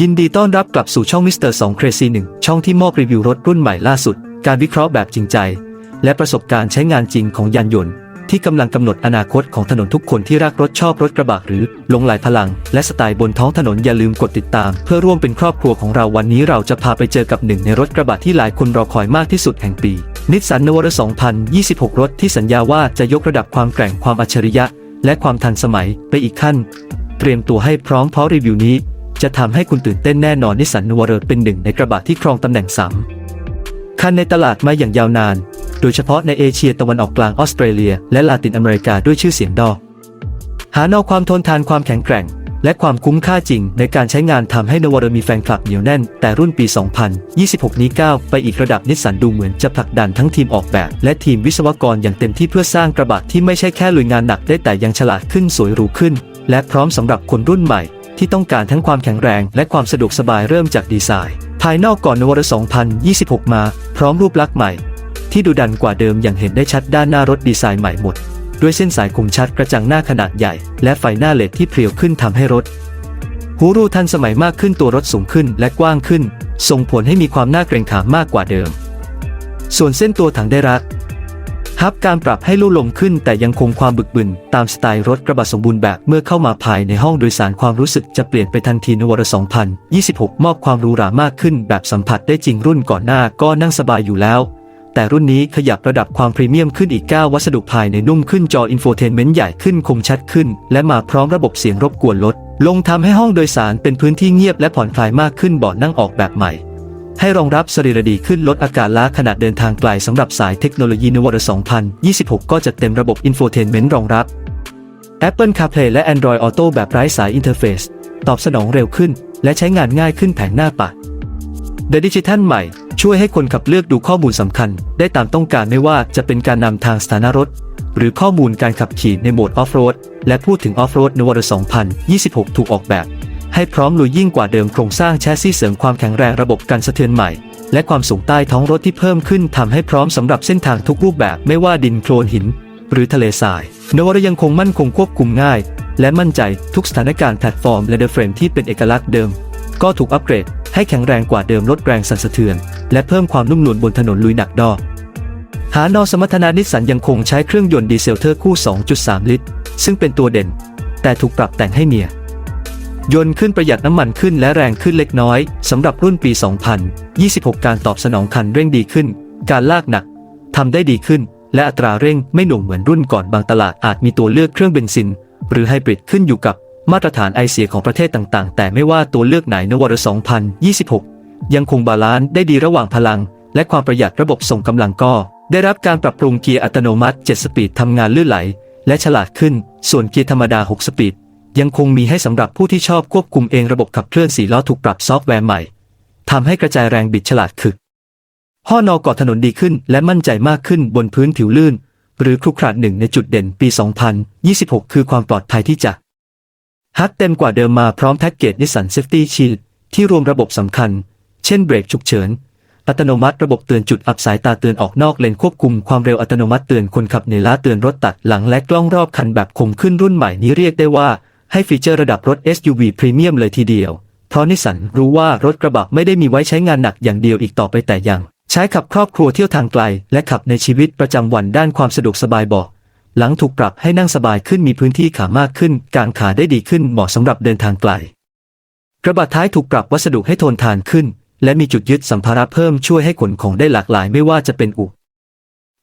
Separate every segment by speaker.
Speaker 1: ยินดีต้อนรับกลับสู่ช่องมิสเตอร์2 Crazy 1ช่องที่มอบรีวิวรถรุ่นใหม่ล่าสุด การวิเคราะห์แบบจริงใจ และประสบการณ์ใช้งานจริงของยานยนต์ ที่กำลังกำหนดอนาคตของถนนทุกคนที่รักรถชอบรถกระบะหรือหลงไหลพลัง และสไตล์บนท้องถนนอย่าลืมกดติดตาม เพื่อร่วมเป็นครอบครัวของเราวันนี้เราจะพาไปเจอกับหนึ่งในรถกระบะที่หลายคนรอคอยมากที่สุดแห่งปีนิสสันนวร2026 รถที่สัญญาว่าจะยกระดับความแกร่งความอัจฉริยะ และความทันสมัยไปอีกขั้น เตรียมตัวให้พร้อมเพราะรีวิวนี้ จะทำให้คุณตื่นเต้นแน่นอนนิสสันนวเรเป็นหนึ่งในกระบะที่ครองตำแหน่งสามคันในตลาดมาอย่างยาวนาน โดยเฉพาะในเอเชียตะวันออกกลางออสเตรเลีย และลาตินอเมริกาด้วยชื่อเสียงดอกหานอความทนทานความแข็งแกร่ง และความคุ้มค่าจริงในการใช้งานทำให้นวเรมีแฟนคลับเหนียวแน่น แต่รุ่นปี 2026 นี้ก้าวไปอีกระดับนิสสันดูเหมือนจะผลักดันทั้งทีมออกแบบ และทีมวิศวกรอย่างเต็มที่เพื่อสร้างกระบะที่ไม่ใช่แค่ลุยงานหนักได้แต่ยังฉลาดขึ้นสวยหรูขึ้น และพร้อมสำหรับคนรุ่นใหม่ ที่ต้องการทั้งความแข็งแรงและความสะดวกสบายเริ่มจากดีไซน์ ภายนอกก่อนนวร2026 มา พร้อมรูปลักษณ์ใหม่ ที่ดูดันกว่าเดิมอย่างเห็นได้ชัดด้านหน้ารถดีไซน์ใหม่หมด ด้วยเส้นสายคมชัดกระจังหน้าขนาดใหญ่ และไฟหน้าเลดที่เพรียวขึ้นทำให้รถหูรูทันสมัยมากขึ้นตัวรถสูงขึ้นและกว้างขึ้น ส่งผลให้มีความน่าเกรงขามมากกว่าเดิม ส่วนเส้นตัวถังได้รัก ดฮับการปรับให้ลู่ลมขึ้นแต่ยังคงความบึกบึน ตามสไตล์รถกระบะสมบูรณ์แบบเมื่อเข้ามาภายในห้องโดยสารความรู้สึกจะเปลี่ยนไปทันทีนวร2026 มอบความหรูหรามากขึ้น แบบสัมผัสได้จริงรุ่นก่อนหน้าก็นั่งสบายอยู่แล้ว แต่รุ่นนี้ขยับระดับความพรีเมียมขึ้นอีก 9 วัสดุภายในนุ่มขึ้นจออินโฟเทนเมนต์ใหญ่ขึ้นคมชัดขึ้น และมาพร้อมระบบเสียงรบกวนลด ลงทำให้ห้องโดยสารเป็นพื้นที่เงียบและผ่อนคลายมากขึ้นเบาะนั่งออกแบบใหม่ ให้รองรับสรีระดีขึ้นลดอาการล้าขณะเดินทางไกลสำหรับสายเทคโนโลยีนวร2026 ก็จะเต็มระบบอินโฟเทนเมนต์รองรับ Apple CarPlay และ Android Auto แบบไร้สายอินเทอร์เฟซตอบสนองเร็วขึ้น และใช้งานง่ายขึ้นแผงหน้าปัด The Digital ใหม่ ช่วยให้คนขับเลือกดูข้อมูลสำคัญ ได้ตามต้องการไม่ว่าจะเป็นการนำทางสถานะรถ หรือข้อมูลการขับขี่ในโหมดออฟโรดและพูดถึงออฟโรดนวร2026 ถูกออกแบบ ให้พร้อมลุยยิ่งกว่าเดิมโครงสร้างแชสซีเสริมความแข็งแรงระบบการสะเทือนใหม่ และความสูงใต้ท้องรถที่เพิ่มขึ้นทำให้พร้อมสำหรับเส้นทางทุกรูปแบบไม่ว่าดินโคลนหิน หรือทะเลทราย นวรยังคงมั่นคงควบคุมง่าย และมั่นใจทุกสถานการณ์แพลตฟอร์มและเดอะเฟรมที่เป็นเอกลักษณ์เดิม ก็ถูกอัปเกรดให้แข็งแรงกว่าเดิมลดแรงสั่นสะเทือน และเพิ่มความนุ่มนวลบนถนนลุยหนักดอกหานอสมรรถนะนิสสันยังคงใช้เครื่องยนต์ดีเซลเทอร์คู่ 2.3 ลิตร ซึ่งเป็นตัวเด่น แต่ถูกปรับแต่งให้เมีย ยนต์ขึ้นประหยัดน้ำมันขึ้นและแรงขึ้นเล็กน้อยสำหรับรุ่นปี 2026 การตอบสนองคันเร่งดีขึ้น การลากหนักทำได้ดีขึ้น และอัตราเร่งไม่หน่วงเหมือนรุ่นก่อนบางตลาดอาจมีตัวเลือกเครื่องเบนซิน หรือไฮบริดขึ้นอยู่กับมาตรฐานไอเสียของประเทศต่างๆ แต่ไม่ว่าตัวเลือกไหนนวร2026 ยังคงบาลานซ์ได้ดีระหว่างพลัง และความประหยัดระบบส่งกำลังก็ ได้รับการปรับปรุงเกียร์อัตโนมัติ 7 สปีดทำงานลื่นไหล และฉลาดขึ้น ส่วนเกียร์ธรรมดา 6 สปีด ยังคงมีให้สำหรับผู้ที่ชอบควบคุมเองระบบขับเคลื่อน4ล้อถูกปรับซอฟต์แวร์ใหม่ทำให้กระจายแรงบิดฉลาดขึ้นห้อนอกอดถนนดีขึ้นและมั่นใจมากขึ้นบนพื้นผิวลื่น หรือครุขระหนึ่งในจุดเด่นปี 2026 คือความปลอดภัยที่จะฮักเต็มกว่าเดิมมาพร้อมแพ็กเกจนิสสันเซฟตี้ชีลที่รวมระบบสำคัญ เช่นเบรกฉุกเฉิน อัตโนมัติระบบเตือนจุดอับสายตาเตือนออกนอกเลนควบคุมความเร็วอัตโนมัติเตือนคนขับในล้าเตือนรถตัดหลังและกล้องรอบคันแบบคมขึ้นรุ่นใหม่นี้เรียกได้ว่า ให้ฟีเจอร์ระดับรถ SUV พรีเมียมเลยทีเดียว เพราะนิสันรู้ว่ารถกระบะไม่ได้มีไว้ใช้งานหนักอย่างเดียวอีกต่อไปแต่ยัง ใช้ขับครอบครัวเที่ยวทางไกล และขับในชีวิตประจำวันด้านความสะดวกสบายบอกหลังถูกปรับให้นั่งสบายขึ้นมีพื้นที่ขามากขึ้น การขาได้ดีขึ้นเหมาะสำหรับเดินทางไกล กระบะท้ายถูกปรับวัสดุให้ทนทานขึ้น และมีจุดยึดสัมภาระเพิ่มช่วยให้ขนของได้หลากหลายไม่ว่าจะเป็นอุ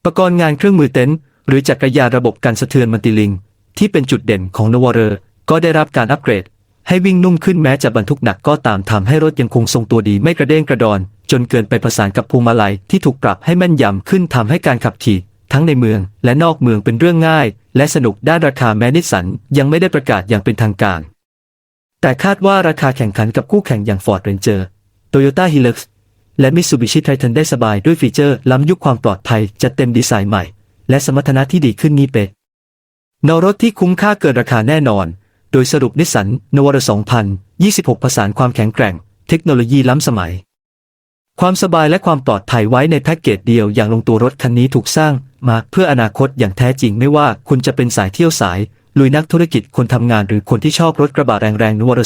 Speaker 1: ปกรณ์งานเครื่องมือเต็นท์หรือจักรยานระบบการสะเทือนมัลติลิง ที่เป็นจุดเด่นของนวเรอร์ ก็ได้รับการอัปเกรด ให้วิ่งนุ่มขึ้นแม้จะบรรทุกหนักก็ตามทำให้รถยังคงทรงตัวดีไม่กระเด้งกระดอน จนเกินไปประสานกับพวงมาลัยที่ถูกปรับให้แม่นยำขึ้นทำให้การขับขี่ ทั้งในเมืองและนอกเมืองเป็นเรื่องง่าย และสนุกด้านราคาแม้นิสสันยังไม่ได้ประกาศอย่างเป็นทางการ แต่คาดว่าราคาแข่งขันกับคู่แข่งอย่าง Ford Ranger Toyota Hilux และ Mitsubishi Triton ได้สบายด้วยฟีเจอร์ล้ำยุคความปลอดภัยจัดเต็มดีไซน์ใหม่ และสมรรถนะที่ดีขึ้นนี้เป็นนรถที่คุ้มค่าเกินราคาแน่นอน โดยสรุปนิสสันนวร2026 ผสานความแข็งแกร่ง เทคโนโลยีล้ำสมัย ความสบายและความปลอดภัยไว้ในแพ็กเกจเดียวอย่างลงตัวรถคันนี้ถูกสร้างมาเพื่ออนาคตอย่างแท้จริงไม่ว่าคุณจะเป็นสายเที่ยวสาย ลุยนักธุรกิจคนทำงานหรือคนที่ชอบรถกระบะแรงๆนวร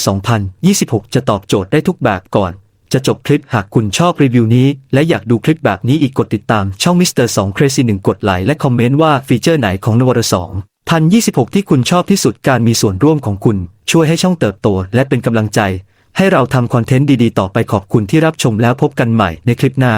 Speaker 1: 2026 จะตอบโจทย์ได้ทุกแบบก่อน จะจบคลิปหากคุณชอบรีวิวนี้ และอยากดูคลิปแบบนี้อีกกดติดตามช่อง Mr. 2 Crazy 1กดไลค์และคอมเมนต์ว่าฟีเจอร์ไหนของนวร พันยี่สิบหกที่คุณชอบที่สุดการมีส่วนร่วมของคุณ ช่วยให้ช่องเติบโตและเป็นกำลังใจ ให้เราทำคอนเทนต์ดีๆ ต่อไปขอบคุณที่รับชมแล้วพบกันใหม่ในคลิปหน้า